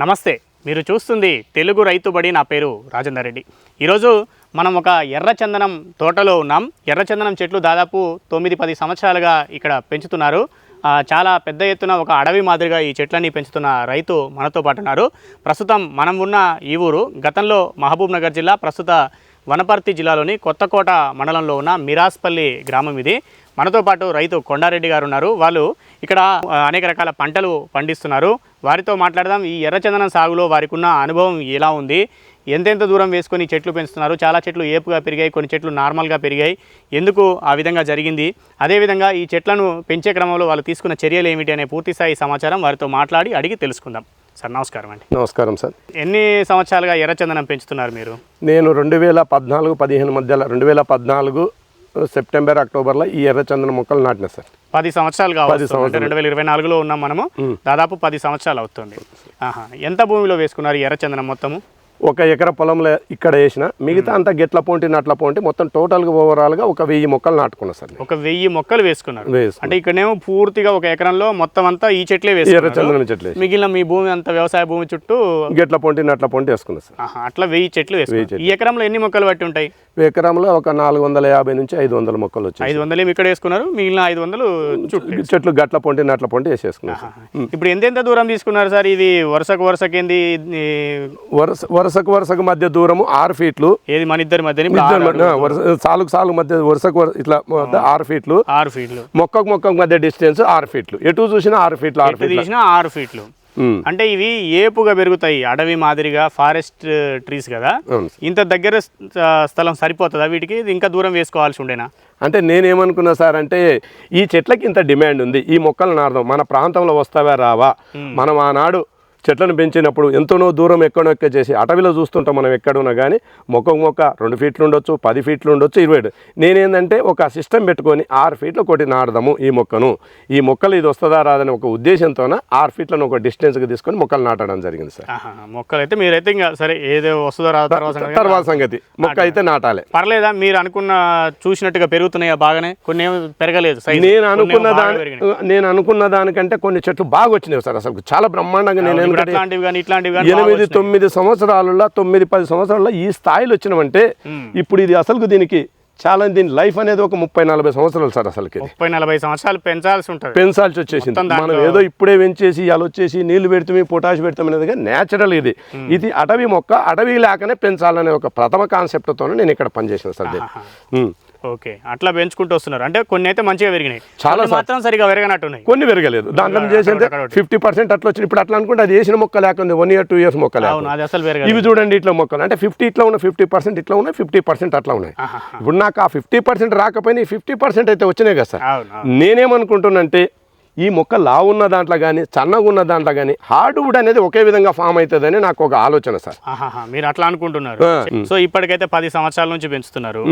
నమస్తే మీరు చూస్తుంది తెలుగు రైతుబడి నా పేరు రాజేందర్ రెడ్డి. ఈరోజు మనం ఒక ఎర్రచందనం తోటలో ఉన్నాం. ఎర్రచందనం చెట్లు దాదాపు తొమ్మిది పది సంవత్సరాలుగా ఇక్కడ పెంచుతున్నారు. చాలా పెద్ద ఎత్తున ఒక అడవి మాదిరిగా ఈ చెట్లన్నీ పెంచుతున్న రైతు మనతో పాటు ఉన్నారు. ప్రస్తుతం మనం ఉన్న ఈ ఊరు గతంలో మహబూబ్ నగర్ జిల్లా ప్రస్తుత వనపర్తి జిల్లాలోని కొత్తకోట మండలంలో ఉన్న మిరాస్పల్లి గ్రామం ఇది. మనతో పాటు రైతు కొండారెడ్డి గారు ఉన్నారు. వాళ్ళు ఇక్కడ అనేక రకాల పంటలు పండిస్తున్నారు. వారితో మాట్లాడదాం. ఈ ఎర్రచందనం సాగులో వారికి ఉన్న అనుభవం ఎలా ఉంది? ఎంతెంత దూరం వేసుకొని చెట్లు పెంచుతున్నారు? చాలా చెట్లు ఏపుగా పెరిగాయి కొన్ని చెట్లు నార్మల్గా పెరిగాయి. ఎందుకు ఆ విధంగా జరిగింది? అదేవిధంగా ఈ చెట్లను పెంచే క్రమంలో వాళ్ళు తీసుకున్న చర్యలు ఏమిటి అనే పూర్తి స్థాయి సమాచారం వారితో మాట్లాడి అడిగి తెలుసుకుందాం. సార్ నమస్కారం అండి. నమస్కారం సార్. ఎన్ని సంవత్సరాలుగా ఎర్రచందనం పెంచుతున్నారు మీరు? నేను రెండు వేల పద్నాలుగు పదిహేను మధ్యలో రెండు వేల పద్నాలుగు సెప్టెంబర్ అక్టోబర్లో ఈ ఎర్రచందన మొక్కలు నాటిన సార్. పది సంవత్సరాలు అంటే రెండు వేల ఇరవై నాలుగులో ఉన్నాం మనము. దాదాపు పది సంవత్సరాలు అవుతుంది. ఆహా. ఎంత భూమిలో వేసుకున్నారు ఎర్రచందనం మొత్తము? ఒక ఎకర పొలంలో ఇక్కడ వేసిన మిగతా అంతా గెట్ల పోంటి నట్ల పోంటి మొత్తం టోటల్గా ఓవరాల్గా ఒక వెయ్యి మొక్కలు నాటుకున్నా సార్. ఒక వెయ్యి మొక్కలు వేసుకున్నారు వేసుకున్నా. అంటే ఇక్కడనేమో పూర్తిగా ఒక ఎకరంలో మొత్తం అంతా ఈ చెట్లే వేసుకున్నారు చెట్లు మిగిలిన మీ భూమి అంతా వ్యవసాయ భూమి చుట్టూ గెట్ల పోంటి నట్ల పోంటి వేసుకున్నా సార్. అట్లా వెయ్యి చెట్లు వేసుకున్నారు ఈ ఎకరంలో ఎన్ని మొక్కలు పట్టి ఉంటాయి? ఎకరంలో ఒక నాలుగు వందల యాభై నుంచి ఐదు వందల మొక్కలు వచ్చాయి ఐదు వందలు ఇక్కడ వేసుకున్నారు మిగిలిన ఐదు వందలు చెట్లు గట్ల పొంటి నట్ల పొంటి వేసేసుకున్నాం సార్. ఇప్పుడు ఎంతెంత దూరం తీసుకున్నారు సార్? ఇది వరుసకు వరుసకేంది? వరుస వరుసకు వరుసకు మధ్య దూరము ఆరు ఫీట్లు. ఏది మన ఇద్దరి మధ్య- సాలుకు సాలుగు మధ్య వరుసకు వరుస ఇట్లా ఆరు ఫీట్లు. ఆరు ఫీట్లు. మొక్కకు మొక్కకు మధ్య డిస్టెన్స్ ఆరు ఫీట్లు. ఎటు చూసినా ఆరు ఫీట్లు ఆరు ఫీట్లు. తీసినా ఆరు ఫీట్లు. అంటే ఇవి ఏపుగా పెరుగుతాయి అడవి మాదిరిగా ఫారెస్ట్ ట్రీస్ కదా? అవును. సార్. ఇంత దగ్గర స్థ- స్థలం సరిపోతుందా వీటికి? ఇంకా దూరం వేసుకోవాల్సి ఉండేనా? అంటే నేనేమనుకున్నా సార్ అంటే ఈ చెట్లకి ఇంత డిమాండ్ ఉంది ఈ మొక్కలు నాడదాం మన ప్రాంతంలో వస్తావా రావా? మనం ఆనాడు చెట్లను పెంచినప్పుడు ఎంతనో దూరం ఎక్కడో ఎక్క చేసి అటవిలో చూస్తుంటాం మనం ఎక్కడున్నా కానీ మొక్కకు మొక్క రెండు ఫీట్లు ఉండొచ్చు పది ఫీట్లు ఉండొచ్చు ఇరవై. నేనేందంటే ఒక సిస్టమ్ పెట్టుకొని ఆరు ఫీట్లు ఒకటి నాడదాము ఈ మొక్కను ఈ మొక్కలు ఇది వస్తుందా రాదని ఒక ఉద్దేశంతోన ఆరు ఫీట్లను ఒక డిస్టెన్స్కి తీసుకొని మొక్కలు నాటడం జరిగింది సార్ మొక్కలు అయితే మీరైతే ఇంకా సరే ఏదో వస్తుందో రాదో తర్వాత సంగతి. మొక్క అయితే నాటాలి పర్లేదా మీరు అనుకున్న చూసినట్టుగా పెరుగుతున్నాయా బాగానే కొన్ని పెరగలేదు. నేను కొన్ని అనుకున్న దాని. నేను అనుకున్న దానికంటే కొన్ని చెట్లు బాగా వచ్చినాయి సార్ అసలు చాలా బ్రహ్మాండంగా నేను ఎనిమిది. తొమ్మిది సంవత్సరాలలో తొమ్మిది పది సంవత్సరాల్లో ఈ స్థాయిలో వచ్చినామంటే ఇప్పుడు ఇది అసలు దీనికి చాలా దీని లైఫ్ అనేది ఒక ముప్పై నలభై సంవత్సరాలు సార్ అసలుకి ముప్పై నలభై సంవత్సరాలు పెంచాల్సి ఉంటుంది. పెంచాల్సి వచ్చేసింది. మనం ఏదో ఇప్పుడే పెంచేసి ఇవాళ వచ్చేసి నీళ్ళు పెడతామి పొటాష్ పెడతాం అనేది నేచురల్ ఇది. ఇది అటవీ మొక్క అటవీ లేకనే పెంచాలనే ఒక ప్రథమ కాన్సెప్ట్తో నేను ఇక్కడ పనిచేసిన సార్. ఓకే. అట్లా పెంచుకుంటూ వస్తున్నారు. అంటే కొన్ని అయితే మంచిగా పెరిగినాయి. చాలా మాత్రం సరిగా పెరగనట్టున్నాయి. కొన్ని పెరగలేదు. దాంట్లో చేసి అక్కడ ఒకటి. ఫిఫ్టీ పర్సెంట్ అట్లా వచ్చింది. ఇప్పుడు అట్లా అనుకుంటే అది వేసిన మొక్క లేకుంది. వన్ ఇయర్ టూ ఇయర్స్ మొక్క అవును లేకుండా అది అసలు ఇవి చూడండి ఇట్లా మొక్కలు. అంటే ఫిఫ్టీ ఇట్లా ఉన్నాయి ఫిఫ్టీ పర్సెంట్ ఇట్లా ఉన్నాయి ఫిఫ్టీ పర్సెంట్ అట్లా ఉన్నాయి. ఇప్పుడు నాకు ఆ ఫిఫ్టీ పర్సెంట్ రాకపోయినా ఈ ఫిఫ్టీ పర్సెంట్ అయితే వచ్చినాయి కదా సార్. నేనేమనుకుంటున్నంటే ఈ మొక్క లావు ఉన్న దాంట్లో కానీ చన్నగా ఉన్న దాంట్లో కానీ హార్డ్వుడ్ అనేది ఒకే విధంగా ఫామ్ అవుతుందని నాకు ఒక ఆలోచన సార్. మీరు అట్లా అనుకుంటున్నారు. సో ఇప్పటికైతే పది సంవత్సరాల నుంచి పెంచుతున్నారు.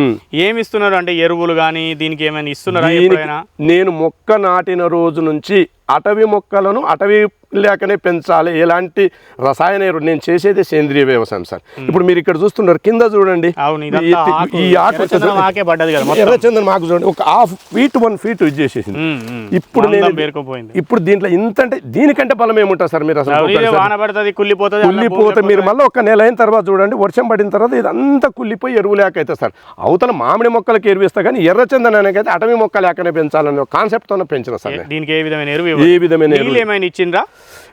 ఏమి ఇస్తున్నారు? అంటే ఎరువులు కానీ దీనికి ఏమైనా ఇస్తున్నారా నేను మొక్క నాటిన రోజు నుంచి అటవీ మొక్కలను అటవీ లేకనే పెంచాలి. ఎలాంటి రసాయన ఎరువు? నేను చేసేది సేంద్రియ వ్యవసాయం సార్. ఇప్పుడు మీరు ఇక్కడ చూస్తున్నారు కింద చూడండి. ఈ- ఆకు, ఎర్రచందనం ఆకే చూడండి. ఒక హాఫ్ ఫీట్ వన్ ఫీట్ ఇది చేసేసింది. ఇప్పుడు నేను ఇప్పుడు దీంట్లో ఇంత అంటే దీనికంటే బలం ఏముంటుంది సార్ మీరు అసలు? కుళ్ళిపోతుంది కుళ్ళిపోతే మీరు మళ్ళీ ఒక నెల అయిన తర్వాత చూడండి వర్షం పడిన తర్వాత ఇదంతా కుళ్ళిపోయి ఎరువు లేక అయితే సార్ అవతల మామిడి మొక్కలకి ఎరువు ఇస్తా కానీ ఎర్రచందనానికి అయితే అటవీ మొక్క లేకనే పెంచాలనే కాన్సెప్ట్తోనే పెంచిన సార్. దీనికి ఏ విధమైన ఎరువు ఏ. విధమైన నీళ్ళు ఏమైనా ఇచ్చిండ్రా?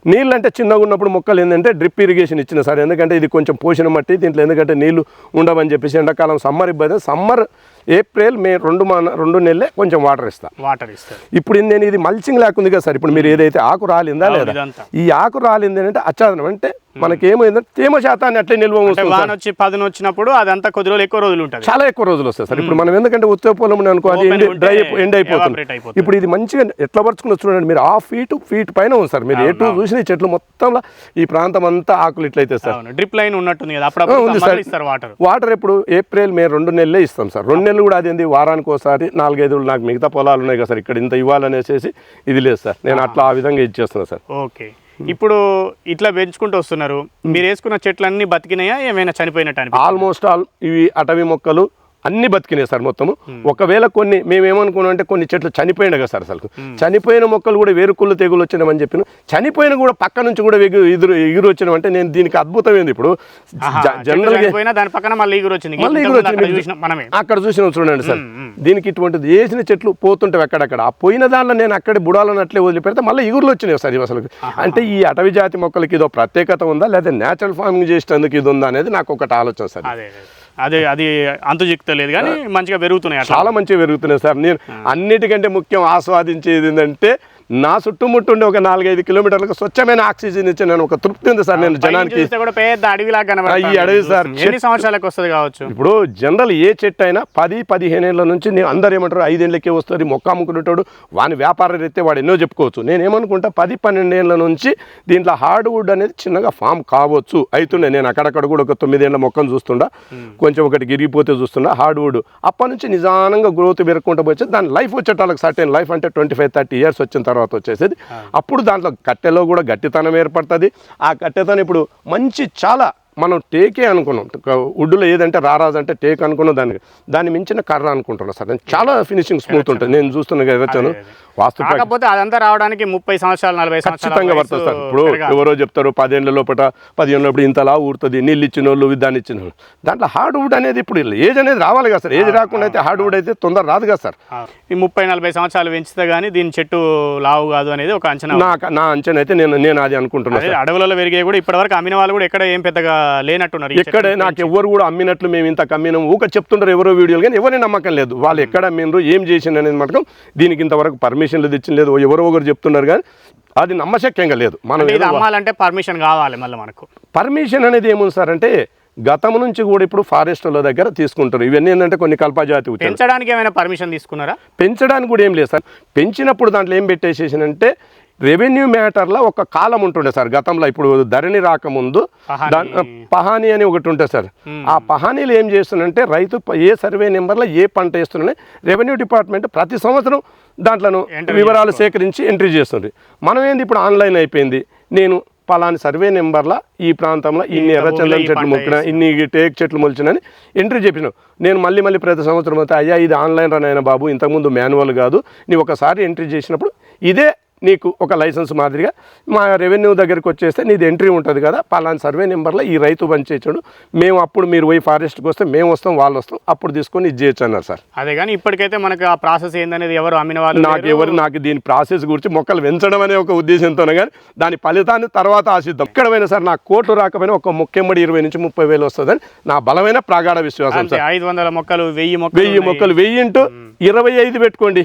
నీళ్ళు అంటే చిన్నగా ఉన్నప్పుడు మొక్కలు ఏంటంటే డ్రిప్ ఇరిగేషన్ ఇచ్చిన సార్. ఎందుకంటే ఇది కొంచెం పోషణ మట్టి దీంట్లో ఎందుకంటే నీళ్ళు ఉండవని చెప్పేసి ఎండాకాలం సమ్మర్ ఇబ్బంది. సమ్మర్ ఏప్రిల్ మే రెండు మా రెండు నెలలే కొంచెం వాటర్ ఇస్తా. వాటర్ ఇస్తారు. ఇప్పుడు నేను ఇది మల్చింగ్ లేకుంది కదా సార్ ఇప్పుడు మీరు ఏదైతే ఆకు రాలిందా లేదా. ఈ ఆకు రాలింది అంటే అచ్చాదనం అంటే మనకి ఏమైందంటే తేమ శాతాన్ని అట్లే నిల్వ వాన. వచ్చి పదును వచ్చినప్పుడు అదంతా కొద్ది రోజులు ఎక్కువ రోజులు ఉంటుంది. చాలా ఎక్కువ రోజులు వస్తాయి సార్. ఇప్పుడు మనం ఎందుకంటే ఉత్సవ పొలం అనుకో అది డ్రై ఎండ్ అయిపోతుంది. ఇప్పుడు ఇది మంచిగా ఎట్లా పరుచుకుని చూడండి మీరు హాఫ్ ఫీట్ ఫీట్ పైన ఉంది సార్. మీరు ఎటు చూసిన చెట్లు మొత్తంలో ఈ ప్రాంతం అంతా ఆకులు ఇట్లయితే సార్. డ్రిప్ లైన్ ఉన్నట్టుంది కదా ఆ, అప్పుడు ఉంది సార్. వాటర్ వాటర్ ఎప్పుడు? ఏప్రిల్ మే రెండు నెలలే ఇస్తాం సార్. రెండు నెలలు కూడా అదేంది? వారానికి ఒకసారి నాలుగైదు నాకు మిగతా పొలాలు ఉన్నాయి కదా సార్ ఇక్కడ ఇంత ఇవ్వాలనేసి ఇది లేదు సార్. నేను అట్లా ఆ విధంగా ఇచ్చేస్తున్నా సార్. ఓకే. ఇప్పుడు ఇట్లా పెంచుకుంటూ వస్తున్నారు. మీరు వేసుకున్న చెట్లన్నీ బతికినాయా? ఏమైనా చనిపోయినట్టు ఆల్మోస్ట్ ఆల్ ఇవి అటవీ మొక్కలు అన్ని బతికినాయి సార్ మొత్తము. ఒకవేళ కొన్ని మేము ఏమనుకున్నాం అంటే కొన్ని చెట్లు చనిపోయినాయి కదా సార్ అసలు చనిపోయిన మొక్కలు కూడా వేరుకుళ్ళు తెగులు వచ్చినామని చెప్పిన చనిపోయిన కూడా పక్క నుంచి కూడా ఎగురు ఎదురు ఎగురు వచ్చినామంటే నేను దీనికి అద్భుతం ఏంది ఇప్పుడు. ఆహా, జ- చెట్టు జనరల్గా చనిపోయినా దాని పక్కన మళ్ళీ ఎగురు వచ్చింది. మళ్ళీ ఇంతకు ఎగురు ముందు అక్కడ వచ్చింది. చూసినాం మనమే. అక్కడ చూసిన చూడండి సార్. దీనికి ఇటువంటిది వేసిన చెట్లు పోతుంటాయి అక్కడక్కడ. ఆ పోయిన దాంట్లో నేను అక్కడ బుడాలను అట్లే వదిలిపెడితే మళ్ళీ ఎగురులు వచ్చినాయి సార్ అసలు అంటే ఈ అటవీ జాతి మొక్కలకి ఇదో ప్రత్యేకత ఉందా? లేదా నేచురల్ ఫార్మింగ్ చేసేందుకు ఇది ఉందా అనేది నాకు ఒకటి ఆలోచన సార్ అదే అదే. అంతు చిక్తలేదు కానీ మంచిగా పెరుగుతున్నాయి అట్లా. చాలా మంచిగా పెరుగుతున్నాయి సార్. నేను అన్నిటికంటే ముఖ్యం ఆస్వాదించేది ఏంటంటే నా చుట్టుముట్టు ఉండే ఒక నాలుగైదు కిలోమీటర్లకు స్వచ్ఛమైన ఆక్సిజన్ ఇచ్చి నేను ఒక తృప్తి ఉంది సార్ నేను జనానికి. ఈ అడవి సార్, సంవత్సరాలకు వస్తుంది కావచ్చు? ఇప్పుడు జనరల్ ఏ చెట్టు అయినా పది పదిహేను ఏళ్ళ నుంచి నేను అందరు ఏమంటారు ఐదేళ్ళకే వస్తుంది మొక్క అమ్ముకునేటాడు వాని వ్యాపార రీత్యా వాడు ఎన్నో చెప్పుకోవచ్చు. నేను ఏమనుకుంటా పది పన్నెండు ఏళ్ళ నుంచి దీంట్లో హార్డ్ వుడ్ అనేది చిన్నగా ఫామ్ కావచ్చు. అవుతుండే నేను అక్కడక్కడ కూడా ఒక తొమ్మిదేళ్ళ మొక్కను చూస్తుండా. కొంచెం ఒకటి గిరిగిపోతే చూస్తుండా హార్డ్ వుడ్ అప్పటి నుంచి నిదానంగా గ్రోత్ పెరుగుకుంటూ వచ్చి దాని లైఫ్ వచ్చేటాలకు సర్టెన్ లైఫ్ అంటే ట్వంటీ ఫైవ్ థర్టీ ఇయర్స్ వచ్చిన తర్వాత. వచ్చేసేది. అప్పుడు దాంట్లో కట్టెలో కూడా గట్టితనం ఏర్పడుతుంది. ఆ కట్టెతనం ఇప్పుడు మంచి చాలా మనం టేకే అనుకున్నాం. వుడ్లో ఏదంటే రారాజు అంటే టేక్ అనుకున్నాం దానికి. దాన్ని మించిన కర్ర అనుకుంటున్నాం సార్. చాలా ఫినిషింగ్ స్మూత్ ఉంటుంది నేను చూస్తున్నా కదా వచ్చాను వాస్తు కాకపోతే అదంతా రావడానికి ముప్పై సంవత్సరాలు నలభై సంవత్సరాలు ఖచ్చితంగా పడుతుంది సార్. ఇప్పుడు ఎవరో చెప్తారు పదేళ్ళ లోపల పదిహేను లోపల ఇంతలా ఊరుతుంది నీళ్ళు ఇచ్చిన వాళ్ళు విధాన్ని ఇచ్చిన వాళ్ళు దాంట్లో హార్డ్ వుడ్ అనేది ఇప్పుడు ఏజ్ అనేది రావాలి కదా సార్. ఏజ్ రాకుండా అయితే హార్డ్ వుడ్ అయితే తొందర రాదు కదా సార్. ఈ ముప్పై నలభై సంవత్సరాలు పెంచితే గానీ దీని చెట్టు లావు కాదు అనేది ఒక అంచనా నా అంచనా అయితే నేను నేను అది అనుకుంటున్నాను అడవులలో పెరిగే కూడా ఇప్పటివరకు అమ్మిన వాళ్ళు కూడా ఎక్కడ ఏం పెద్దగా లేనట్టున్నారు ఈ ఎక్కడే నాకు ఎవరు కూడా అమ్మినట్లు మేము ఇంత కమ్మినాం. ఊక చెప్తుంటారు ఎవరో వీడియోలు కానీ ఎవరి నమ్మకం లేదు. వాళ్ళు ఎక్కడ అమ్మినరు ఏం చేసిండు అనేది మటకం దీనికి ఇంతవరకు పర్మిషన్లు తెచ్చిన లేదు. ఎవరో ఒకరు చెప్తున్నారు కానీ అది నమ్మశక్యంగా లేదు. మనం అమ్మాలంటే పర్మిషన్ కావాలి మళ్ళీ మనకు. పర్మిషన్ అనేది ఏముంది సార్ అంటే గతం నుంచి కూడా ఇప్పుడు ఫారెస్ట్ల దగ్గర తీసుకుంటారు. ఇవన్నీ ఏంటంటే కొన్ని కల్పజాతి. పెంచడానికి ఏమైనా పర్మిషన్ తీసుకున్నారా? పెంచడానికి కూడా ఏం లేదు సార్. పెంచినప్పుడు దాంట్లో ఏం పెట్టేసేసానంటే రెవెన్యూ మ్యాటర్లో ఒక కాలం ఉంటుండే సార్. గతంలో ఇప్పుడు ధరణి రాకముందు పహానీ. అని ఒకటి ఉంటుంది సార్. ఆ పహానీలు ఏం చేస్తున్నారంటే రైతు ఏ సర్వే నెంబర్లో ఏ పంట వేస్తున్నాయి రెవెన్యూ డిపార్ట్మెంట్ ప్రతి సంవత్సరం దాంట్లోను వివరాలు సేకరించి ఎంట్రీ చేస్తుంది. మనం ఏంది ఇప్పుడు ఆన్లైన్ అయిపోయింది. నేను పలాని సర్వే నెంబర్ల ఈ ప్రాంతంలో ఇన్ని ఎర్రచందనం చెట్లు మొక్కిన ఇన్ని టేక్ చెట్లు మొలిచినని ఎంట్రీ చెప్పినావు నేను మళ్ళీ మళ్ళీ ప్రతి సంవత్సరం అయితే అయ్యా ఇది ఆన్లైన్ రన్ అయిన బాబు ఇంతకుముందు మాన్యువల్ కాదు. నీవు ఒకసారి ఎంట్రీ చేసినప్పుడు ఇదే నీకు ఒక లైసెన్స్ మాదిరిగా మా రెవెన్యూ దగ్గరికి వచ్చేస్తే నీది ఎంట్రీ ఉంటుంది కదా పలానా సర్వే నెంబర్లో ఈ రైతు పనిచేయచ్చాడు మేము అప్పుడు మీరు పోయి ఫారెస్ట్కి వస్తే మేము వస్తాం వాళ్ళు వస్తాం అప్పుడు తీసుకొని ఇది చేయొచ్చు అన్నారు సార్. అదే కానీ ఇప్పటికైతే మనకు ఆ ప్రాసెస్ ఏందనేది ఎవరు అమ్మిన వాళ్ళు నాకు ఎవరు నాకు దీని ప్రాసెస్ గురించి మొక్కలు పెంచడం అనే ఒక ఉద్దేశంతోనే కానీ దాని ఫలితాన్ని తర్వాత ఆశిద్దాం. ఎక్కడైనా సార్ నాకు కోట్లు రాకపోయినా ఒక మొక్కెమ్మడి ఇరవై నుంచి ముప్పై వేలు వస్తుందని నా బలమైన ప్రగాఢ విశ్వాసం ఐదు వందల మొక్కలు వెయ్యి మొక్కలు వెయ్యి మొక్కలు వెయ్యి ఇంటూ ఇరవై ఐదు పెట్టుకోండి.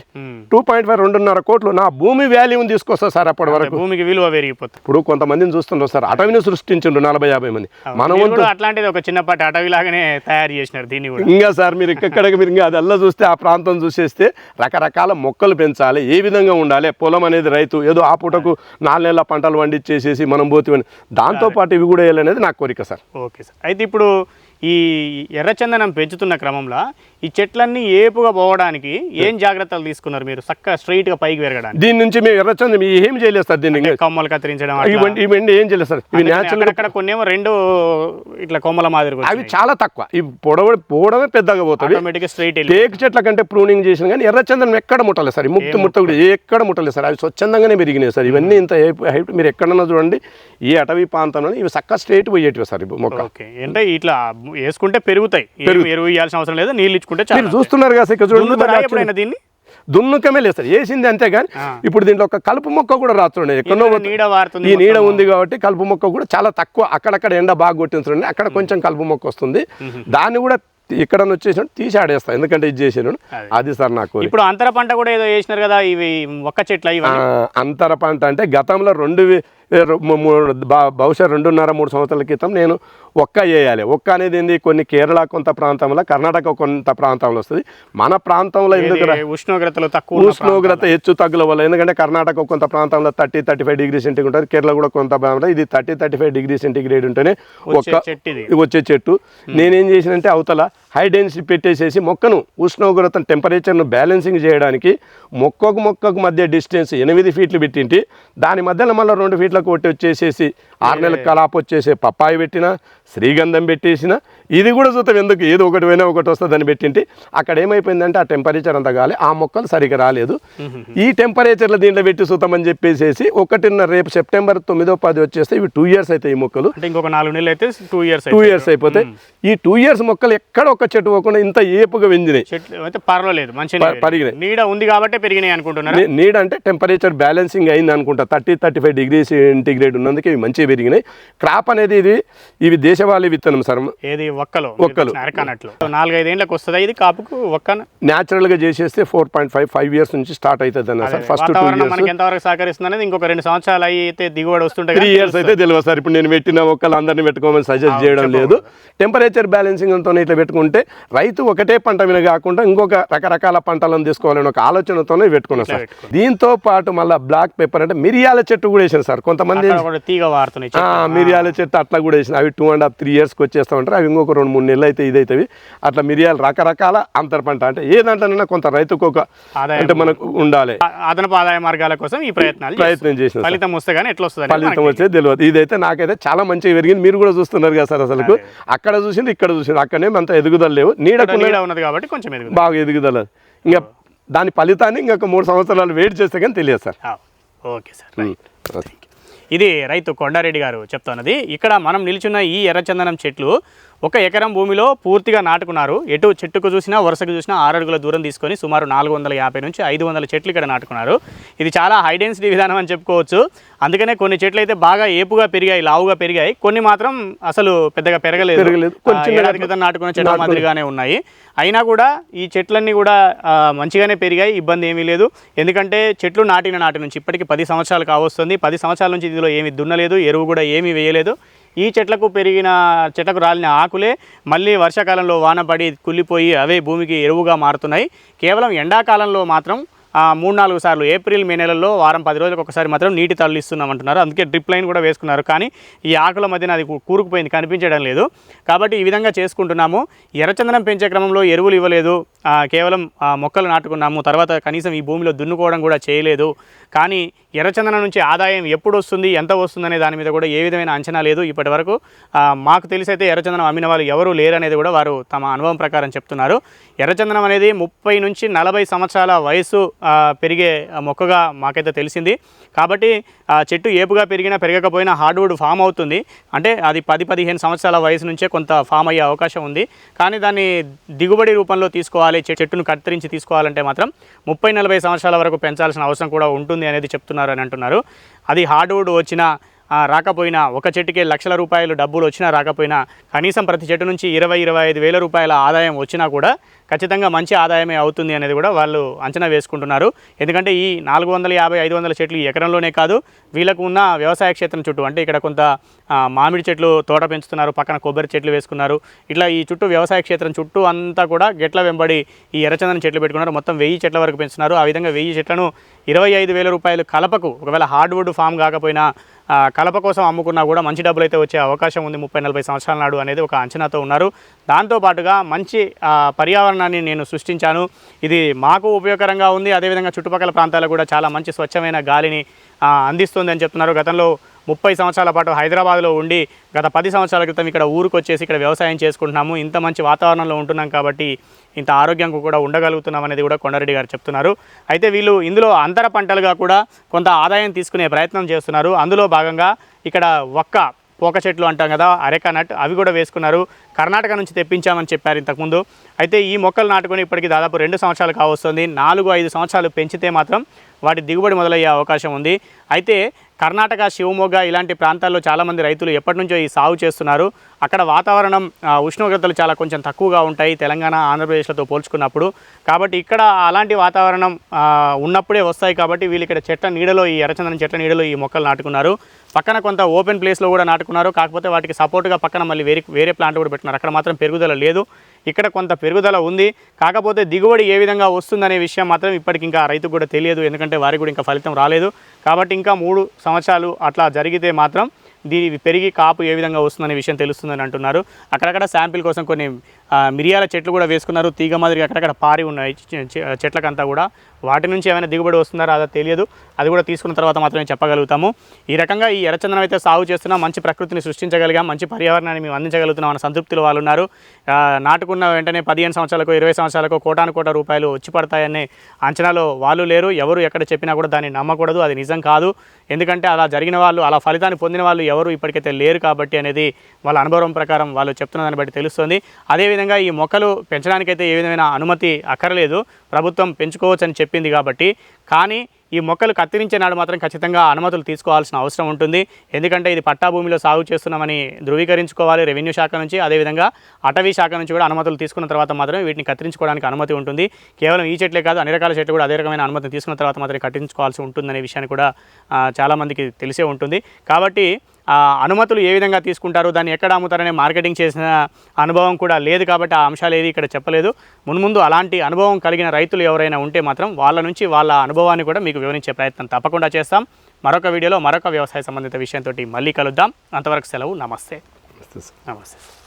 టూ పాయింట్ ఫైవ్ రెండున్నర కోట్లు నా భూమి వాల్యూని తీసుకొస్తా సార్ అప్పటి వరకు. భూమికి విలువ పెరిగిపోతుంది. ఇప్పుడు కొంతమందిని చూస్తుంటారు సార్ అటవిని సృష్టించిండ్రు నలభై యాభై మంది. మన అట్లాంటిది ఒక చిన్నపాటి అటవీలాగానే తయారు చేసినారు దీన్ని ఇంకా సార్ మీరు ఎక్కడికి మీరు ఇంకా అదల్లా చూస్తే ఆ ప్రాంతం చూసేస్తే రకరకాల మొక్కలు పెంచాలి ఏ విధంగా ఉండాలి పొలం అనేది రైతు ఏదో ఆ పూటకు నాలుగు నెలల పంటలు వండిచ్చేసేసి మనం పోతే దాంతోపాటు ఇవి కూడా వేయాలనేది నాకు కోరిక సార్. Okay sir. అయితే ఇప్పుడు ఈ ఎర్రచందనం పెంచుతున్న క్రమంలో ఈ చెట్లన్నీ ఏపుగా పోవడానికి ఏం జాగ్రత్తలు తీసుకున్నారు మీరు? చక్కగా స్ట్రైట్గా పైకి పెరగడానికి. దీని నుంచి మేము ఎర్రచంది ఏం చేయలేదు సార్ దీన్ని. కొమ్మలు కత్తిరించడం. ఇవన్నీ ఇవన్నీ ఏం చేయలేదు సార్. ఇవి న్యాచురల్ అక్కడక్కడ కొన్నేమో రెండు ఇట్లా కొమ్మల మాదిరి అవి చాలా తక్కువ. ఇవి పొడవ పోవడమే పెద్దగా పోతుంది. ఆటోమేటిక్ స్ట్రైట్ టేక్ చెట్ల కంటే ప్రూనింగ్ చేసిన కానీ ఎర్రచందనం ఎక్కడ ముట్టలేదు సార్. ముక్తి ముట్ట కూడా ఎక్కడ ముట్టలేదు సార్. అవి స్వచ్ఛందంగానే పెరిగినాయి సార్. ఇవన్నీ ఇంత హైట్ మీరు ఎక్కడన్నా చూడండి ఈ అటవీ ప్రాంతంలో ఇవి చక్క స్ట్రేట్ పోయేటివి సార్. ఇవి మొక్క. అంటే ఇట్లా వేసుకుంటే పెరుగుతాయి. ఎరువు ఇవ్వాల్సిన అవసరం లేదు నీళ్ళు ఇచ్చుకుంటే మీరు చాలు చూస్తున్నారు కదా సార్ ఇక్కడ చూడండి మరి దీన్ని? దున్నుకమే లేదు సార్ వేసింది అంతే కానీ. ఇప్పుడు దీంట్లో ఒక కలుపు మొక్క కూడా రాత్రుండే ఎక్కడో నీడ వారుతుంది ఈ నీడ ఉంది కాబట్టి కలుపు మొక్క కూడా చాలా తక్కువ అక్కడక్కడ ఎండ బాగా కొట్టించండి అక్కడ కొంచెం కలుపు మొక్క వస్తుంది. దాన్ని కూడా ఇక్కడ వచ్చేసి తీసి ఆడేస్తా ఎందుకంటే ఇది చేసాను. అదే. సార్ నాకు ఇప్పుడు అంతర పంట కూడా ఏదో వేసినారు కదా ఇవి ఒక్క చెట్ల అంతర పంట అంటే గతంలో రెండు బహుశా రెండున్నర మూడు సంవత్సరాల క్రితం నేను ఒక్క వేయాలి ఒక్క అనేది ఏంది? కొన్ని కేరళ కొంత ప్రాంతంలో కర్ణాటక కొంత ప్రాంతంలో వస్తుంది. మన ప్రాంతంలో ఎందుకు ఉష్ణోగ్రతలు తక్కువ ఉష్ణోగ్రత హెచ్చు తగ్గుల వల్ల. ఎందుకంటే కర్ణాటక కొంత ప్రాంతంలో thirty thirty five degree centigrade ఉంటుంది. కేరళ కూడా కొంత ప్రాంతంలో ఇది thirty thirty five degree centigrade ఉంటేనే ఒక్క వచ్చే చెట్టు. నేనేం చేసినంటే అవతల హై డెన్సిటీ పెట్టేసేసి మొక్కను ఉష్ణోగ్రత టెంపరేచర్ను బ్యాలెన్సింగ్ చేయడానికి మొక్కకు మొక్కకు మధ్య డిస్టెన్స్ ఎనిమిది ఫీట్లు పెట్టింటి. దాని మధ్యలో మళ్ళీ రెండు ఫీట్లకు కొట్టి వచ్చేసేసి ఆరు నెలల కలాప్ వచ్చేసే పప్పాయి పెట్టిన శ్రీగంధం పెట్టేసిన ఇది కూడా చూద్దాం ఎందుకు ఏదో ఒకటి పోయినా ఒకటి వస్తుందని పెట్టింటి. అక్కడ ఏమైపోయిందంటే ఆ టెంపరేచర్ అంతా కాలే ఆ మొక్కలు సరిగా రాలేదు. ఈ టెంపరేచర్లో దీంట్లో పెట్టి చూద్దామని చెప్పేసి ఒకటిన్నర రేపు సెప్టెంబర్ తొమ్మిదో పది వచ్చేస్తే ఇవి టూ ఇయర్స్ అవుతాయి ఈ మొక్కలు. ఇంకొక నాలుగు నెలలు అయితే టూ ఇయర్స్ టూ ఇయర్స్ అయిపోతాయి ఈ టూ ఇయర్స్ మొక్కలు ఎక్కడ ఒక చెట్టు పోకుండా ఇంత ఏపుగా చెట్లు అయితే పర్వాలేదు మంచిగా ప- పరిగినాయి. నీడ ఉంది కాబట్టి పెరిగినాయి అనుకుంటున్నారా? నీ- నీడ్ అంటే టెంపరేచర్ బ్యాలెన్సింగ్ అయింది అనుకుంటా. Thirty thirty five degrees centigrade ఉన్నందుకే ఇవి మంచిగా పెరిగినాయి. క్రాప్ అనేది ఇది ఇవి దేశవాళీ విత్తనం సార్. ఏది? ఒక్కలో. ఒక్కలు. అరకానట్లు. నాలుగైదేళ్ళకి వస్తుందా ఇది కాపుకు? ఒక్కన న్యాచురల్గా చేసేస్తే four point five five years నుంచి స్టార్ట్ అవుతుంది అన్న సార్. ఫస్ట్ టూ వాతావరణం ఇయర్స్. మనకి ఎంతవరకు సహకరిస్తుంది అనేది ఇంకొక రెండు సంవత్సరాలు అయితే దిగుబడి వస్తుంటే త్రీ ఇయర్స్ అయితే తెలియదు సార్. ఇప్పుడు నేను పెట్టిన ఒక్కలు అందరిని పెట్టుకోమని సజెస్ట్ చేయడం లేదు. టెంపరేచర్ బ్యాలెన్సింగ్తో ఇట్లా పెట్టుకుంటే రైతు ఒకటే పంట మీద కాకుండా ఇంకొక రకరకాల పంటలను తీసుకోవాలని ఒక ఆలోచనతోనే పెట్టుకున్నాం సార్. దీంతో పాటు మళ్ళీ బ్లాక్ పెప్పర్ అంటే మిరియాల చెట్టు కూడా వేసాను సార్. కొంతమంది తీగ వారుతున్నాయి ఆ, మిరియాల చెట్టు అట్లా కూడా వేసిన. అవి టూ అండ్ హాఫ్ త్రీ ఇయర్స్కి వచ్చేస్తా ఉంటారు అవి ఇంకొక రెండు మూడు నెలలు అయితే ఇదైతవి. అట్లా మిరియాలు రకరకాల అంతర పంట. అంటే ఏ దాంట్లోనైనా కొంత రైతుకు ఒక అంటే మనకు ఉండాలి. అదనపు ఆదాయ మార్గాల కోసం ఈ ప్రయత్నాలు ప్రయత్నం చేసిన. ఫలితం వస్తే కానీ ఎట్లా వస్తుంది ఫలితం వచ్చేది తెలియదు ఇదైతే నాకైతే చాలా మంచిగా పెరిగింది. మీరు కూడా చూస్తున్నారు కదా సార్ అసలు అక్కడ చూసింది ఇక్కడ చూసింది అక్కడనే అంత ఎదుగుదల లేవు. నీడ ఉన్నది కాబట్టి కొంచెం బాగా ఎదుగుదల. ఇంకా దాని ఫలితాన్ని ఇంకొక మూడు సంవత్సరాలు వెయిట్ చేస్తే కానీ తెలియదు సార్. Okay sir. రైట్. ఇది రైతు కొండారెడ్డి గారు చెప్తున్నది. ఇక్కడ మనం నిల్చున్న ఈ ఎర్రచందనం చెట్లు ఒక ఎకరం భూమిలో పూర్తిగా నాటుకున్నారు. ఎటు చెట్టుకు చూసినా వరుసకు చూసినా ఆరు అడుగుల దూరం తీసుకొని సుమారు నాలుగు వందల యాభై నుంచి ఐదు వందల చెట్లు ఇక్కడ నాటుకున్నారు. ఇది చాలా హై డెన్సిటీ విధానం అని చెప్పుకోవచ్చు. అందుకనే కొన్ని చెట్లు అయితే బాగా ఏపుగా పెరిగాయి లావుగా పెరిగాయి. కొన్ని మాత్రం అసలు పెద్దగా పెరగలేదు. ఏడాది క్రితం నాటుకున్న చెట్ల మాదిరిగానే ఉన్నాయి. అయినా కూడా ఈ చెట్లన్నీ కూడా మంచిగానే పెరిగాయి. ఇబ్బంది ఏమీ లేదు. ఎందుకంటే చెట్లు నాటిన నాటి నుంచి ఇప్పటికి పది సంవత్సరాలు కావస్తుంది. పది సంవత్సరాల నుంచి ఇందులో ఏమీ దున్నలేదు. ఎరువు కూడా ఏమీ వేయలేదు. ఈ చెట్లకు పెరిగిన చెట్లకు రాలిన ఆకులే మళ్ళీ వర్షాకాలంలో వాన పడి కుళ్ళిపోయి అవే భూమికి ఎరువుగా మారుతున్నాయి. కేవలం ఎండాకాలంలో మాత్రం మూడు నాలుగు సార్లు ఏప్రిల్ మే నెలల్లో వారం పది రోజులకు ఒకసారి మాత్రం నీటి తల్లు అంటున్నారు అందుకే డ్రిప్ లైన్ కూడా వేసుకున్నారు. కానీ ఈ ఆకుల మధ్యన అది కూరుకుపోయింది కనిపించడం లేదు. కాబట్టి ఈ విధంగా చేసుకుంటున్నాము. ఎర్రచందనం పెంచే క్రమంలో ఎరువులు ఇవ్వలేదు. కేవలం మొక్కలు నాటుకున్నాము. తర్వాత కనీసం ఈ భూమిలో దున్నుకోవడం కూడా చేయలేదు. కానీ ఎర్రచందనం నుంచి ఆదాయం ఎప్పుడు వస్తుంది ఎంత వస్తుందనే దాని మీద కూడా ఏ విధమైన అంచనా లేదు. ఇప్పటి వరకు మాకు తెలిసైతే ఎర్రచందనం అమ్మిన వాళ్ళు ఎవరు లేరనేది కూడా వారు తమ అనుభవం ప్రకారం చెప్తున్నారు. ఎర్రచందనం అనేది ముప్పై నుంచి నలభై సంవత్సరాల వయసు పెరిగే మొక్కగా మాకైతే తెలిసింది. కాబట్టి ఆ చెట్టు ఏపుగా పెరిగినా పెరగకపోయినా హార్డ్వుడ్ ఫామ్ అవుతుంది. అంటే అది పది పదిహేను సంవత్సరాల వయసు నుంచే కొంత ఫామ్ అయ్యే అవకాశం ఉంది. కానీ దాన్ని దిగుబడి రూపంలో తీసుకోవాలి చెట్టును కత్తిరించి తీసుకోవాలంటే మాత్రం ముప్పై నలభై సంవత్సరాల వరకు పెంచాల్సిన అవసరం కూడా ఉంటుంది అనేది చెప్తున్నారు అని అంటున్నారు. అది హార్డ్వుడ్ వచ్చిన రాకపోయినా ఒక చెట్టుకే లక్షల రూపాయలు డబ్బులు వచ్చినా రాకపోయినా కనీసం ప్రతి చెట్టు నుంచి ఇరవై ఇరవై ఐదు వేల రూపాయల ఆదాయం వచ్చినా కూడా ఖచ్చితంగా మంచి ఆదాయమే అవుతుంది అనేది కూడా వాళ్ళు అంచనా వేసుకుంటున్నారు. ఎందుకంటే ఈ నాలుగు వందల యాభై ఐదు వందల చెట్లు ఈ ఎకరంలోనే కాదు వీళ్ళకు ఉన్న వ్యవసాయ క్షేత్రం చుట్టూ అంటే ఇక్కడ కొంత మామిడి చెట్లు తోట పెంచుతున్నారు పక్కన కొబ్బరి చెట్లు వేసుకున్నారు ఇట్లా ఈ చుట్టూ వ్యవసాయ క్షేత్రం చుట్టూ అంతా కూడా గెట్ల వెంబడి ఈ ఎర్రచందనం చెట్లు పెట్టుకున్నారు. మొత్తం వెయ్యి చెట్ల వరకు పెంచుతున్నారు. ఆ విధంగా వెయ్యి చెట్లను ఇరవై ఐదు వేల రూపాయలు కలపకు ఒకవేళ హార్డ్వుడ్ ఫామ్ కాకపోయినా కలప కోసం అమ్ముకున్నా కూడా మంచి డబ్బులు అయితే వచ్చే అవకాశం ఉంది ముప్పై నలభై సంవత్సరాల నాడు అనేది ఒక అంచనాతో ఉన్నారు. దాంతో పాటుగా మంచి పర్యావరణ వాతావరణాన్ని నేను సృష్టించాను. ఇది మాకు ఉపయోగకరంగా ఉంది. అదేవిధంగా చుట్టుపక్కల ప్రాంతాలకు కూడా చాలా మంచి స్వచ్ఛమైన గాలిని అందిస్తుంది అని చెప్తున్నారు. గతంలో ముప్పై సంవత్సరాల పాటు హైదరాబాద్లో ఉండి గత పది సంవత్సరాల క్రితం ఇక్కడ ఊరికి వచ్చేసి ఇక్కడ వ్యవసాయం చేసుకుంటున్నాము. ఇంత మంచి వాతావరణంలో ఉంటున్నాం కాబట్టి ఇంత ఆరోగ్యంగా కూడా ఉండగలుగుతున్నాం అనేది కూడా కొండారెడ్డి గారు చెప్తున్నారు. అయితే వీళ్ళు ఇందులో అంతర పంటలుగా కూడా కొంత ఆదాయం తీసుకునే ప్రయత్నం చేస్తున్నారు. అందులో భాగంగా ఇక్కడ ఒక్క పోక చెట్లు అంటాం కదా అరెకా నట్ అవి కూడా వేసుకున్నారు. కర్ణాటక నుంచి తెప్పించామని చెప్పారు ఇంతకుముందు. అయితే ఈ మొక్కలు నాటుకొని ఇప్పటికి దాదాపు రెండు సంవత్సరాలు కావస్తుంది. నాలుగు ఐదు సంవత్సరాలు పెంచితే మాత్రం వాటి దిగుబడి మొదలయ్యే అవకాశం ఉంది. అయితే కర్ణాటక శివమొగ్గ ఇలాంటి ప్రాంతాల్లో చాలామంది రైతులు ఎప్పటి నుంచో ఈ సాగు చేస్తున్నారు. అక్కడ వాతావరణం ఉష్ణోగ్రతలు చాలా కొంచెం తక్కువగా ఉంటాయి తెలంగాణ ఆంధ్రప్రదేశ్లతో పోల్చుకున్నప్పుడు. కాబట్టి ఇక్కడ అలాంటి వాతావరణం ఉన్నప్పుడే వస్తాయి కాబట్టి వీళ్ళు ఇక్కడ చెట్ల నీడలో ఈ ఎర్రచందనం చెట్ల నీడలో ఈ మొక్కలు నాటుకున్నారు. పక్కన కొంత ఓపెన్ ప్లేస్లో కూడా నాటుకున్నారు. కాకపోతే వాటికి సపోర్ట్గా పక్కన మళ్ళీ వేరే వేరే ప్లాంట్ కూడా పెట్టినారు. అక్కడ మాత్రం పెరుగుదల లేదు. ఇక్కడ కొంత పెరుగుదల ఉంది. కాకపోతే దిగుబడి ఏ విధంగా వస్తుందనే విషయం మాత్రం ఇప్పటికి ఇంకా రైతుకు కూడా తెలియదు. ఎందుకంటే వారికి కూడా ఇంకా ఫలితం రాలేదు. కాబట్టి ఇంకా మూడు సంవత్సరాలు అట్లా జరిగితే మాత్రం దీని పెరిగి కాపు ఏ విధంగా వస్తుందనే విషయం తెలుస్తుందని అంటున్నారు. అక్కడక్కడ శాంపిల్ కోసం కొన్ని మిరియాల చెట్లు కూడా వేసుకున్నారు. తీగ మాదిరిగా అక్కడక్కడ పారి ఉన్నాయి. చెట్లకంతా కూడా. వాటి నుంచి ఏమైనా దిగుబడి వస్తుందా రాదా తెలియదు. అది కూడా తీసుకున్న తర్వాత మాత్రమే చెప్పగలుగుతాము. ఈ రకంగా ఈ ఎర్రచందనం అయితే సాగు చేస్తున్నాం మంచి ప్రకృతిని సృష్టించగలిగాం. మంచి పర్యావరణాన్ని మేము అందించగలుగుతున్నాం అన్న సంతృప్తిలో వాళ్ళు ఉన్నారు. నాటుకున్న వెంటనే పదిహేను సంవత్సరాలకు ఇరవై సంవత్సరాలకు కోటాను కోట రూపాయలు వచ్చి పడతాయనే అంచనాలో వాళ్ళు లేరు. ఎవరు ఎక్కడ చెప్పినా కూడా దాన్ని నమ్మకూడదు. అది నిజం కాదు. ఎందుకంటే అలా జరిగిన వాళ్ళు అలా ఫలితాన్ని పొందిన వాళ్ళు ఎవరు ఇప్పటికైతే లేరు కాబట్టి అనేది వాళ్ళ అనుభవం ప్రకారం వాళ్ళు చెప్తున్న దాన్ని బట్టి తెలుస్తుంది. అదేవిధంగా ఈ మొక్కలు పెంచడానికైతే ఏ విధమైన అనుమతి అక్కర్లేదు. ప్రభుత్వం పెంచుకోవచ్చని చెప్పింది కాబట్టి. కానీ ఈ మొక్కలు కత్తిరించే నాడు మాత్రం ఖచ్చితంగా అనుమతులు తీసుకోవాల్సిన అవసరం ఉంటుంది. ఎందుకంటే ఇది పట్టా భూమిలో సాగు చేస్తున్నామని ధృవీకరించుకోవాలి రెవెన్యూ శాఖ నుంచి. అదేవిధంగా అటవీ శాఖ నుంచి కూడా అనుమతులు తీసుకున్న తర్వాత మాత్రమే వీటిని కత్తిరించుకోవడానికి అనుమతి ఉంటుంది. కేవలం ఈ చెట్లే కాదు అన్ని రకాల చెట్లు కూడా అదే రకమైన అనుమతిని తీసుకున్న తర్వాత మాత్రమే కట్టించుకోవాల్సి ఉంటుందనే విషయాన్ని కూడా చాలామందికి తెలిసే ఉంటుంది. కాబట్టి అనుమతులు ఏ విధంగా తీసుకుంటారు దాన్ని ఎక్కడ అమ్ముతారనే మార్కెటింగ్ చేసిన అనుభవం కూడా లేదు కాబట్టి ఆ అంశాలు ఏది ఇక్కడ చెప్పలేదు. మున్ముందు అలాంటి అనుభవం కలిగిన రైతులు ఎవరైనా ఉంటే మాత్రం వాళ్ళ నుంచి వాళ్ళ అనుభవాన్ని కూడా మీకు వివరించే ప్రయత్నం తప్పకుండా చేస్తాం. మరొక వీడియోలో మరొక వ్యవసాయ సంబంధిత విషయంతో మళ్ళీ కలుద్దాం. అంతవరకు సెలవు. నమస్తే. నమస్తే.